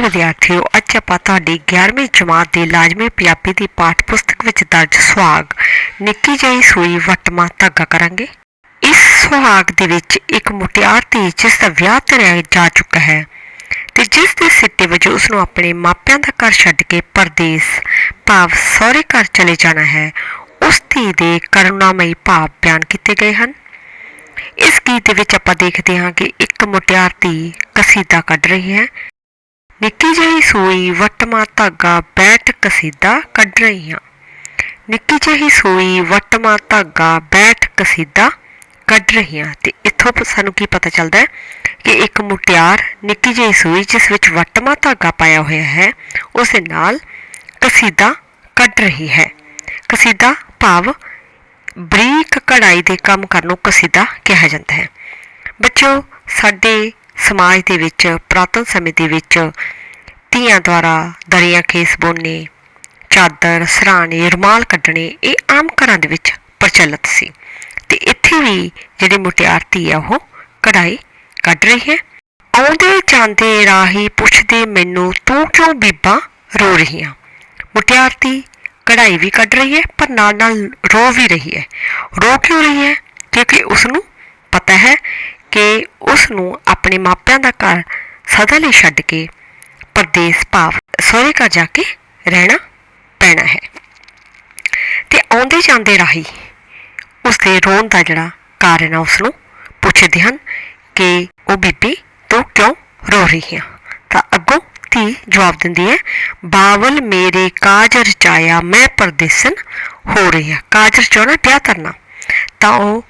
ਪਿਆਰੇ ਵਿਦਿਆਰਥੀਓ ਅੱਜ ਆਪਾਂ ਤੁਹਾਡੀ 11ਵੀਂ ਜਮਾਤ ਦੀ ਲਾਜ਼ਮੀ ਪੰਜਾਬੀ ਦੀ ਪਾਠ ਪੁਸਤਕ ਵਿੱਚ ਦਰਜ ਸੁਹਾਗ, ਨਿੱਕੀ ਜਿਹੀ ਸੂਈ ਵਟਮਾ ਧਾਗਾ ਕਰਾਂਗੇ। ਇਸ ਸੁਹਾਗ ਦੇ ਵਿੱਚ ਇੱਕ ਮੁਟਿਆਰ ਧੀ ਜਿਸ ਦਾ ਵਿਆਹ ਧਰਿਆ ਜਾ ਚੁੱਕਾ ਹੈ ਤੇ ਜਿਸ ਦੇ ਸਿੱਟੇ ਵਜੋਂ ਉਸ ਨੂੰ ਆਪਣੇ ਮਾਪਿਆਂ ਦਾ ਘਰ ਛੱਡ ਕੇ ਪਰਦੇਸ, ਭਾਵ ਸਹੁਰੇ ਘਰ ਚਲੇ ਜਾਣਾ ਹੈ, ਉਸ ਧੀ ਦੇ ਕਰੁਣਾਮਈ ਭਾਵ ਬਿਆਨ ਕੀਤੇ ਗਏ ਹਨ। ਇਸ ਗੀਤ ਦੇ ਵਿੱਚ ਆਪਾਂ ਦੇਖਦੇ ਹਾਂ ਕਿ ਇੱਕ ਮੁਟਿਆਰ ਧੀ ਕਸੀਦਾ ਕੱਢ ਰਹੀ ਹੈ। ਨਿੱਕੀ ਜਿਹੀ ਸੂਈ ਵਟਮਾ ਧਾਗਾ ਬੈਠ ਕਸੀਦਾ ਕੱਢ ਰਹੀ ਹਾਂ ਨਿੱਕੀ ਜਿਹੀ ਸੂਈ ਵਟਮਾ ਧਾਗਾ ਬੈਠ ਕਸੀਦਾ ਕੱਢ ਰਹੀ ਹਾਂ ਤੇ ਇੱਥੋਂ ਪ- ਸਾਨੂੰ ਕੀ ਪਤਾ ਚੱਲਦਾ ਹੈ ਕਿ ਇੱਕ ਮੁਟਿਆਰ ਨਿੱਕੀ ਜਿਹੀ ਸੂਈ ਜਿਸ ਵਿੱਚ ਵਟਮਾ ਧਾਗਾ ਪਾਇਆ ਹੋਇਆ ਹੈ ਉਸ ਦੇ ਨਾਲ ਕਸੀਦਾ ਕੱਢ ਰਹੀ ਹੈ। ਕਸੀਦਾ ਭਾਵ ਬਰੀਕ ਕਢਾਈ ਦੇ ਕੰਮ ਕਰਨ ਨੂੰ ਕਸੀਦਾ ਕਿਹਾ ਜਾਂਦਾ ਹੈ। ਬੱਚਿਓ, ਸਾਡੇ ਸਮਾਜ ਦੇ ਵਿੱਚ, ਪ੍ਰਾਤਨ ਸਮੇਂ ਦੇ ਵਿੱਚ ਧੀਆਂ ਦੁਆਰਾ ਦਰੀਆਂ ਖੇਸ ਬੁਣਨੇ ਚਾਦਰ, ਸਰਾਣੇ, ਰੁਮਾਲ ਕੱਢਣੇ, ਇਹ ਆਮ ਘਰਾਂ ਦੇ ਵਿੱਚ ਪ੍ਰਚਲਿਤ ਸੀ। ਤੇ ਇੱਥੇ ਵੀ ਜਿਹੜੀ ਮੁਟਿਆਰਤੀ ਆ, ਉਹ ਕਢਾਈ ਕੱਢ ਰਹੀ ਹੈ। ਆਉਂਦੇ ਜਾਂਦੇ ਰਾਹੀ ਪੁੱਛਦੇ ਮੈਨੂੰ, ਤੂੰ ਕਿਉਂ ਬੀਬਾ ਰੋ ਰਹੀ ਆ ਮੁਟਿਆਰ ਕਢਾਈ ਵੀ ਕੱਢ ਰਹੀ ਹੈ, ਪਰ ਨਾਲ ਨਾਲ ਰੋ ਵੀ ਰਹੀ ਹੈ। ਰੋ ਕਿਉਂ ਰਹੀ ਹੈ? ਕਿਉਂਕਿ ਉਸ ਨੂੰ ਪਤਾ ਹੈ ਕਿ ਉਸ ਨੂੰ ਆਪਣੇ ਮਾਪਿਆਂ ਦਾ ਘਰ ਸਦਾ ਲਈ ਛੱਡ ਕੇ ਪਰਦੇਸ ਭਾਵ ਸਹੁਰੇ ਘਰ ਜਾ ਕੇ ਰਹਿਣਾ ਪੈਣਾ ਹੈ। ਤੇ ਆਉਂਦੇ ਜਾਂਦੇ ਰਾਹੀ ਉਸ ਦੇ ਰੋਣ ਦਾ ਜਿਹੜਾ ਕਾਰਨ ਆ ਉਸ ਨੂੰ ਪੁੱਛਦੇ ਹਨ ਕਿ ਉਹ ਬੀਬੀ ਤੂੰ ਕਿਉਂ ਰੋ ਰਹੀ ਹੈ ਤਾਂ ਅੱਗੋਂ ਧੀ ਜਵਾਬ ਦਿੰਦੀ ਹੈ, ਬਾਵਲ ਮੇਰੇ ਕਾਜ ਰਚਾਇਆ ਮੈਂ ਪਰਦੇਸਨ ਹੋ ਰਹੀ ਹਾਂ ਕਾਜ ਰਚਾਉਣਾ ਵਿਆਹ ਕਰਨਾ। ਤਾਂ ਉਹ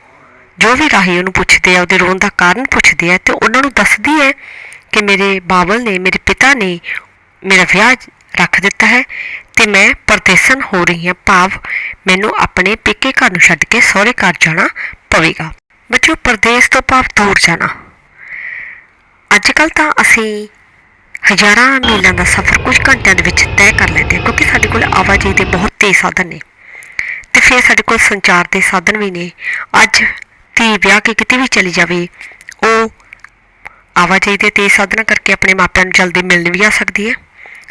ਜੋ ਵੀ ਰਾਹੀ ਉਹਨੂੰ ਪੁੱਛਦੇ ਆ, ਉਹਦੇ ਰੋਣ ਦਾ ਕਾਰਨ ਪੁੱਛਦੇ ਆ ਤੇ ਉਹਨਾਂ ਨੂੰ ਦੱਸਦੀ ਹੈ ਕਿ ਮੇਰੇ ਬਾਬਲ ਨੇ, ਮੇਰੇ ਪਿਤਾ ਨੇ ਮੇਰਾ ਵਿਆਹ ਰੱਖ ਦਿੱਤਾ ਹੈ ਤੇ ਮੈਂ ਪਰਦੇਸਨ ਹੋ ਰਹੀ ਹਾਂ। ਭਾਵ ਮੈਨੂੰ ਆਪਣੇ ਪੇਕੇ ਘਰ ਨੂੰ ਛੱਡ ਕੇ ਸਹੁਰੇ ਘਰ ਜਾਣਾ ਪਵੇਗਾ। ਬੱਚੋ, ਪਰਦੇਸ ਤੋਂ ਭਾਵ ਦੂਰ ਜਾਣਾ। ਅੱਜ ਕੱਲ ਤਾਂ ਅਸੀਂ ਹਜ਼ਾਰਾਂ ਮੀਲਾਂ ਦਾ ਸਫ਼ਰ ਕੁਝ ਘੰਟਿਆਂ ਦੇ ਵਿੱਚ ਤੈਅ ਕਰ ਲੈਂਦੇ ਹਾਂ ਕਿਉਂਕਿ ਸਾਡੇ ਕੋਲ ਆਵਾਜਾਈ ਦੇ ਬਹੁਤ ਤੇਜ਼ ਸਾਧਨ ਨੇ ਤੇ ਫਿਰ ਸਾਡੇ ਕੋਲ ਸੰਚਾਰ ਦੇ ਸਾਧਨ ਵੀ ਨੇ। ਅੱਜ ਧੀ ਵਿਆਹ ਕੇ ਕਿਤੇ ਵੀ ਚਲੀ ਜਾਵੇ, ਉਹ ਆਵਾਜਾਈ ਦੇ ਤੇਜ਼ ਸਾਧਨਾਂ ਕਰਕੇ ਆਪਣੇ ਮਾਪਿਆਂ ਨੂੰ ਜਲਦੀ ਮਿਲਣ ਵੀ ਆ ਸਕਦੀ ਹੈ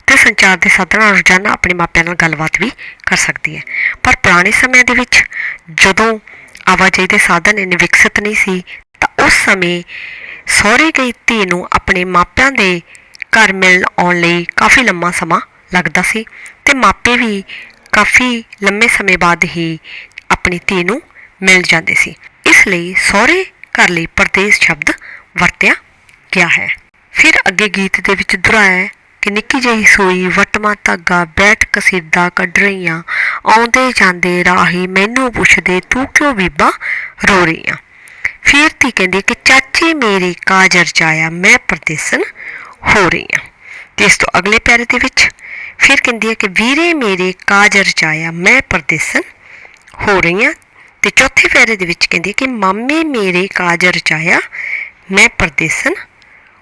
ਤੇ ਸੰਚਾਰ ਦੇ ਸਾਧਨਾਂ ਰੋਜ਼ਾਨਾ ਆਪਣੇ ਮਾਪਿਆਂ ਨਾਲ ਗੱਲਬਾਤ ਵੀ ਕਰ ਸਕਦੀ ਹੈ। ਪਰ ਪੁਰਾਣੇ ਸਮਿਆਂ ਦੇ ਵਿੱਚ ਜਦੋਂ ਆਵਾਜਾਈ ਦੇ ਸਾਧਨ ਇੰਨੇ ਵਿਕਸਿਤ ਨਹੀਂ ਸੀ, ਤਾਂ ਉਸ ਸਮੇਂ ਸਹੁਰੇ ਗਈ ਧੀ ਨੂੰ ਆਪਣੇ ਮਾਪਿਆਂ ਦੇ ਘਰ ਮਿਲਣ ਆਉਣ ਲਈ ਕਾਫੀ ਲੰਮਾ ਸਮਾਂ ਲੱਗਦਾ ਸੀ ਤੇ ਮਾਪੇ ਵੀ ਕਾਫੀ ਲੰਮੇ ਸਮੇਂ ਬਾਅਦ ਹੀ ਆਪਣੀ ਧੀ ਨੂੰ ਮਿਲ ਜਾਂਦੇ ਸੀ। ਲਈ ਸਹੁਰੇ ਘਰ ਲਈ ਪਰਦੇਸ ਸ਼ਬਦ ਵਰਤਿਆ ਗਿਆ ਹੈ। ਫਿਰ ਅੱਗੇ ਗੀਤ ਦੇ ਵਿੱਚ ਦੁਹਰਾਇਆ ਕਿ ਨਿੱਕੀ ਜਿਹੀ ਸੂਈ ਵਟਮਾ ਧਾਗਾ ਬੈਠ ਕਸੀਦਾ ਕੱਢ ਰਹੀਆਂ, ਆਉਂਦੇ ਜਾਂਦੇ ਰਾਹੀ ਮੈਨੂੰ ਪੁੱਛਦੇ ਤੂੰ ਕਿਉਂ ਬੀਬਾ ਰੋ ਰਹੀਆਂ? ਫਿਰ ਤੀ ਕਹਿੰਦੀ ਕਿ ਚਾਚੀ ਮੇਰੀ ਕਾਜਰ ਜਾਇਆ ਮੈਂ ਪਰਦੇਸਨ ਹੋ ਰਹੀ ਹਾਂ ਤੇ ਇਸ ਤੋਂ ਅਗਲੇ ਪਿਆਰੇ ਦੇ ਵਿੱਚ ਫਿਰ ਕਹਿੰਦੀ ਹੈ ਕਿ ਵੀਰੇ ਮੇਰੇ ਕਾਜਰ ਜਾਇਆ ਮੈਂ ਪਰਦੇਸਨ ਹੋ ਰਹੀ ਹਾਂ ਤੇ ਚੌਥੇ ਪਿਆਰੇ ਦੇ ਵਿੱਚ ਕਹਿੰਦੀ ਕਿ ਮਾਮੇ ਮੇਰੇ ਕਾਜ ਰਚਾਇਆ, ਮੈਂ ਪਰਦੇਸਨ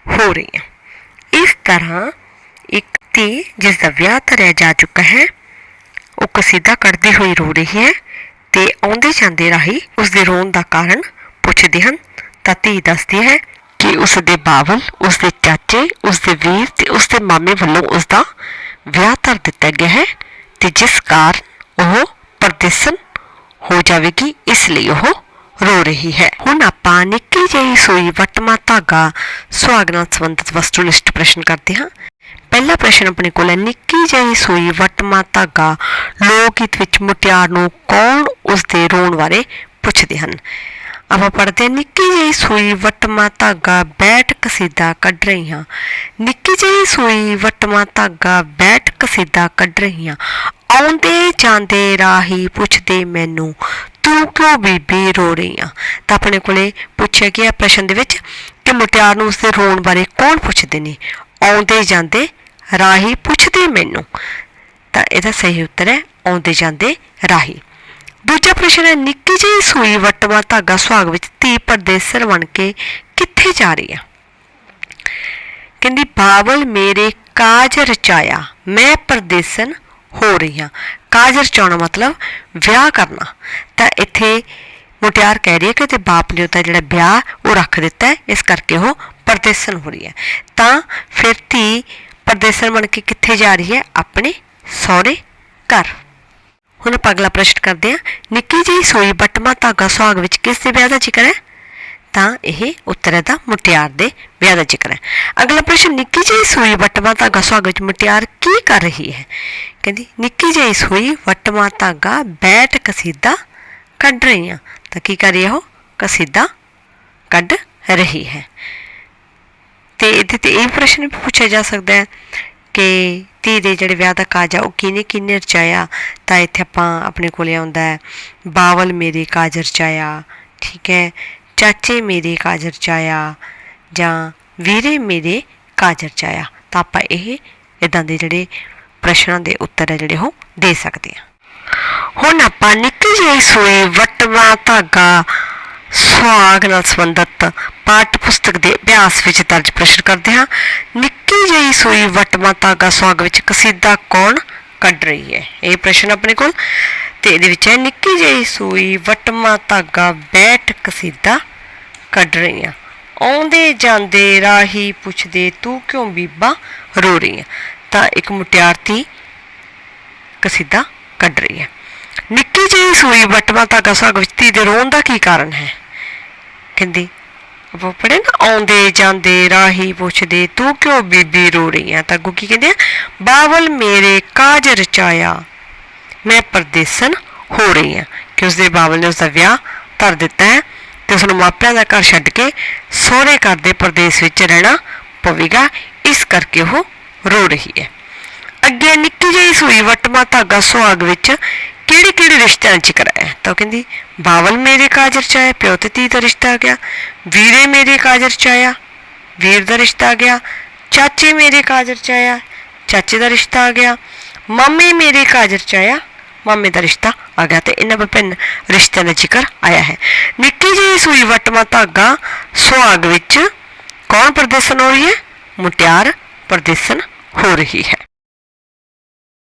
ਹੋ ਰਹੀ ਹਾਂ। ਇਸ ਤਰ੍ਹਾਂ ਇੱਕ ਧੀ ਜਿਸ ਦਾ ਵਿਆਹ ਧਰਿਆ ਜਾ ਚੁੱਕਾ ਹੈ, ਉਹ ਕਸੀਦਾ ਕੱਢਦੀ ਹੋਈ ਰੋ ਰਹੀ ਹੈ ਤੇ ਆਉਂਦੇ ਜਾਂਦੇ ਰਾਹੀ ਉਸ ਦੇ ਰੋਣ ਦਾ ਕਾਰਨ ਪੁੱਛਦੇ ਹਨ। ਤਾਂ ਧੀ ਦੱਸਦੀ ਹੈ ਕਿ ਉਸ ਦੇ ਬਾਵਲ ਉਸ ਦੇ ਚਾਚੇ ਉਸ ਦੇ ਵੀਰ ਤੇ ਉਸ ਦੇ ਮਾਮੇ ਵੱਲੋਂ ਉਸ ਦਾ ਵਿਆਹ ਧਰ ਦਿੱਤਾ ਗਿਆ ਹੈ ਤੇ ਜਿਸ ਕਾਰਨ ਉਹ ਪਰਦੇਸਨ ਹੋ ਜਾਵੇਗੀ, ਇਸ ਲਈ ਉਹ ਰੋ ਰਹੀ ਹੈ। ਹੁਣ ਆਪਾਂ ਨਿੱਕੀ ਜਿਹੀ ਸੂਈ ਵਟਮਾ ਧਾਗਾ ਸੁਹਾਗ ਨਾਲ ਸੰਬੰਧਿਤ ਵਸਤੂਨਿਸ਼ਟ ਪ੍ਰਸ਼ਨ ਕਰਦੇ ਹਾਂ। ਪਹਿਲਾ ਪ੍ਰਸ਼ਨ ਆਪਣੇ ਕੋਲ ਹੈ, ਨਿੱਕੀ ਜਿਹੀ ਸੂਈ ਵਟਮਾ ਧਾਗਾ ਲੋਕ ਗੀਤ ਵਿੱਚ ਮੁਟਿਆਰ ਨੂੰ ਕੌਣ ਉਸ ਦੇ ਰੋਣ ਬਾਰੇ ਪੁੱਛਦੇ ਹਨ? ਆਪਾਂ ਪੜ੍ਹਦੇ ਹਾਂ, ਨਿੱਕੀ ਜਿਹੀ ਸੂਈ ਵਟਮਾ ਧਾਗਾ ਬੈਠ ਕਸੀਦਾ ਕੱਢ ਰਹੀ ਹਾਂ ਨਿੱਕੀ ਜਿਹੀ ਸੂਈ ਵਟਮਾ ਧਾਗਾ ਬੈਠ ਕਸੀਦਾ ਕੱਢ ਰਹੀ ਹਾਂ ਆਉਂਦੇ ਜਾਂਦੇ ਰਾਹੀ ਪੁੱਛਦੇ ਮੈਨੂੰ, ਤੂੰ ਕਿਉਂ ਬੀਬੀ ਰੋ ਰਹੀ ਆ? ਤਾਂ ਆਪਣੇ ਕੋਲੇ ਪੁੱਛਿਆ ਗਿਆ ਪ੍ਰਸ਼ਨ ਦੇ ਵਿੱਚ ਕਿ ਮੁਟਿਆਰ ਨੂੰ ਉਸਦੇ ਰੋਣ ਬਾਰੇ ਕੌਣ ਪੁੱਛਦੇ ਨੇ? ਆਉਂਦੇ ਜਾਂਦੇ ਰਾਹੀ ਪੁੱਛਦੇ ਮੈਨੂੰ। ਤਾਂ ਇਹਦਾ ਸਹੀ ਉੱਤਰ ਹੈ, ਆਉਂਦੇ ਜਾਂਦੇ ਰਾਹੀ। ਦੂਜਾ ਪ੍ਰਸ਼ਨ ਹੈ, ਨਿੱਕੀ ਜਿਹੀ ਸੂਈ ਵਟਵਾ ਧਾਗਾ ਸੁਹਾਗ ਵਿੱਚ ਧੀ ਪਰਦੇਸਰ ਬਣ ਕੇ ਕਿੱਥੇ ਜਾ ਰਹੀ ਆ? ਕਹਿੰਦੀ, ਬਾਵਲ ਮੇਰੇ ਕਾਜ ਰਚਾਇਆ, ਮੈਂ ਪਰਦੇਸਨ ਹੋ ਰਹੀ ਹਾਂ ਕਾਜ ਰਚਾਉਣਾ ਮਤਲਬ ਵਿਆਹ ਕਰਨਾ। ਤਾਂ ਇੱਥੇ ਮੁਟਿਆਰ ਕਹਿ ਰਹੀ ਹੈ ਕਿ ਤੇ ਬਾਪ ਨੇ ਉਹਦਾ ਜਿਹੜਾ ਵਿਆਹ, ਉਹ ਰੱਖ ਦਿੱਤਾ ਇਸ ਕਰਕੇ ਉਹ ਪਰਦੇਸਨ ਹੋ ਰਹੀ ਹੈ। ਤਾਂ ਫਿਰ ਧੀ ਪਰਦੇ ਬਣ ਕੇ ਕਿੱਥੇ ਜਾ ਰਹੀ ਹੈ? ਆਪਣੇ ਸਹੁਰੇ ਘਰ। ਹੁਣ ਆਪਾਂ ਅਗਲਾ ਪ੍ਰਸ਼ਨ ਕਰਦੇ ਹਾਂ। ਨਿੱਕੀ ਜਿਹੀ ਸੂਈ ਬਟਮਾ ਧਾਗਾ ਸੁਹਾਗ ਵਿੱਚ ਕਿਸ ਦੇ ਵਿਆਹ ਦਾ ਜ਼ਿਕਰ ਹੈ? ਤਾਂ ਇਹ ਉੱਤਰ ਦਾ ਮੁਟਿਆਰ ਦੇ ਵਿਆਹ ਦਾ ਜ਼ਿਕਰ ਹੈ। ਅਗਲਾ ਪ੍ਰਸ਼ਨ, ਨਿੱਕੀ ਜਿਹੀ ਸੂਈ ਵਟਵਾ ਧਾਗਾ ਸੁਹਾਗ ਵਿੱਚ ਮੁਟਿਆਰ ਕੀ ਕਰ ਰਹੀ ਹੈ? ਕਹਿੰਦੀ, ਨਿੱਕੀ ਜਿਹੀ ਸੂਈ ਵਟਵਾ ਧਾਗਾ ਬੈਠ ਕਸੀਦਾ ਕੱਢ ਰਹੀ ਆ ਤਾਂ ਕੀ ਕਰ ਰਹੀ ਹੈ ਉਹ? ਕਸੀਦਾ ਕੱਢ ਰਹੀ ਹੈ। ਤੇ ਇਹਦੇ ਤੇ ਇਹ ਪ੍ਰਸ਼ਨ ਵੀ ਪੁੱਛਿਆ ਜਾ ਸਕਦਾ ਹੈ ਕਿ ਧੀ ਦੇ ਜਿਹੜੇ ਵਿਆਹ ਦਾ ਕਾਜ ਆ, ਉਹ ਕਿਨੇ ਕਿਨੇ ਰਚਾਇਆ? ਤਾਂ ਇੱਥੇ ਆਪਾਂ ਆਪਣੇ ਕੋਲੇ ਆਉਂਦਾ ਹੈ, ਬਾਵਲ ਮੇਰੇ ਕਾਜ ਰਚਾਇਆ ਠੀਕ ਹੈ? ਚਾਚੇ ਮੇਰੇ ਕਾਜਰ ਚਾਇਆ ਜਾਂ ਵੀਰੇ ਮੇਰੇ ਕਾਜ ਰਚਾਇਆ ਤਾਂ ਆਪਾਂ ਇਹ ਇਦਾਂ ਦੇ ਜਿਹੜੇ ਪ੍ਰਸ਼ਨਾਂ ਦੇ ਉੱਤਰ ਹੈ ਜਿਹੜੇ ਉਹ ਦੇ ਸਕਦੇ ਹਾਂ। ਹੁਣ ਆਪਾਂ ਨਿੱਕੀ ਜਿਹੀ ਸੂਈ ਵਟਵਾ ਧਾਗਾ ਸੁਹਾਗ ਨਾਲ ਸੰਬੰਧਿਤ ਪਾਠ ਪੁਸਤਕ ਦੇ ਅਭਿਆਸ ਵਿੱਚ ਦਰਜ ਪ੍ਰਸ਼ਨ ਕਰਦੇ ਹਾਂ। ਨਿੱਕੀ ਜਿਹੀ ਸੂਈ ਵਟਵਾ ਧਾਗਾ ਸੁਹਾਗ ਵਿੱਚ ਕਸੀਦਾ ਕੌਣ ਕੱਢ ਰਹੀ ਹੈ? ਇਹ ਪ੍ਰਸ਼ਨ ਆਪਣੇ ਕੋਲ ਤੇ ਇਹਦੇ ਵਿੱਚ ਹੈ ਨਿੱਕੀ ਜਿਹੀ ਸੂਈ ਵਟਵਾ ਧਾਗਾ ਬੈਠ ਕਸੀਦਾ ਕੱਢ ਰਹੀ ਆ ਆਉਂਦੇ ਜਾਂਦੇ ਰਾਹੀ ਪੁੱਛਦੇ, ਤੂੰ ਕਿਉਂ ਬੀਬਾ ਰੋ ਰਹੀ ਆ? ਤਾਂ ਇੱਕ ਮੁਟਿਆਰਤੀ ਕਸੀਦਾ ਕੱਢ ਰਹੀ ਹੈ। ਨਿੱਕੀ ਜਿਹੀ ਸੂਈ ਵਟਵਾ ਧਾਗਾ ਸੁਹਾਗ ਵਿੱਚ ਧੀ ਦੇ ਰੋਣ ਦਾ ਕੀ ਕਾਰਨ ਹੈ? ਕਹਿੰਦੀ ਆਪਾਂ ਪੜ੍ਹੇ ਨਾ, ਆਉਂਦੇ ਜਾਂਦੇ ਰਾਹੀ ਪੁੱਛਦੇ, ਤੂੰ ਕਿਉਂ ਬੀਬੀ ਰੋ ਰਹੀ ਆ? ਤਾਂ ਅੱਗੋਂ ਕੀ ਕਹਿੰਦੇ ਆ ਬਾਵਲ ਮੇਰੇ ਕਾਜ ਰਚਾਇਆ ਮੈਂ ਪਰਦੇਸਨ ਹੋ ਰਹੀ ਹਾਂ ਕਿ ਉਸਦੇ ਬਾਵਲ ਨੇ ਉਸਦਾ ਵਿਆਹ ਧਰ ਦਿੱਤਾ ਹੈ ਤੇ ਉਸ ਨੂੰ ਮਾਪਿਆਂ ਦਾ ਘਰ ਛੱਡ ਕੇ ਸਹੁਰੇ ਘਰ ਦੇ ਪ੍ਰਦੇਸ਼ ਵਿੱਚ ਰਹਿਣਾ ਪਵੇਗਾ। ਇਸ ਕਰਕੇ ਉਹ ਰੋ ਰਹੀ ਹੈ। ਅੱਗੇ ਨਿੱਕੀ ਜਿਹੀ ਸੂਈ ਵਟਮਾ ਧਾਗਾ ਸੁਹਾਗ ਵਿੱਚ ਕਿਹੜੇ ਕਿਹੜੇ ਰਿਸ਼ਤਿਆਂ 'ਚ ਕਰਾਇਆ ਤਾਂ ਉਹ ਕਹਿੰਦੀ, ਬਾਵਲ ਮੇਰੇ ਕਾਜਰ 'ਚ ਚਾਇਆ ਪਿਓ ਤੇ ਧੀ ਦਾ ਰਿਸ਼ਤਾ ਆ ਗਿਆ, ਵੀਰੇ ਮੇਰੇ ਕਾਜਰ 'ਚ ਆਇਆ, ਵੀਰ ਦਾ ਰਿਸ਼ਤਾ ਆ ਗਿਆ, ਚਾਚੇ ਮੇਰੇ ਕਾਜਰ 'ਚ ਆਇਆ, ਚਾਚੇ ਦਾ ਰਿਸ਼ਤਾ ਆ ਗਿਆ। ਮਾਮੇ ਮੇਰੇ ਕਾਜਰ 'ਚ ਆਇਆ। ਮਾਮੇ ਦਾ ਰਿਸ਼ਤਾ ਆ ਗਿਆ ਤੇ ਇਹਨਾਂ ਵਿਭਿੰਨ ਰਿਸ਼ਤਿਆਂ ਦਾ ਜ਼ਿਕਰ ਆਇਆ ਹੈ। ਨਿੱਕੀ ਜਿਹੀ ਸੂਈ ਵਟਮਾ ਧਾਗਾ ਸੁਹਾਗ ਵਿੱਚ ਕੌਣ ਪ੍ਰਦਰਸ਼ਨ ਹੋ ਰਹੀ ਹੈ? ਮੁਟਿਆਰ ਪ੍ਰਦਰਸ਼ਨ ਹੋ ਰਹੀ ਹੈ।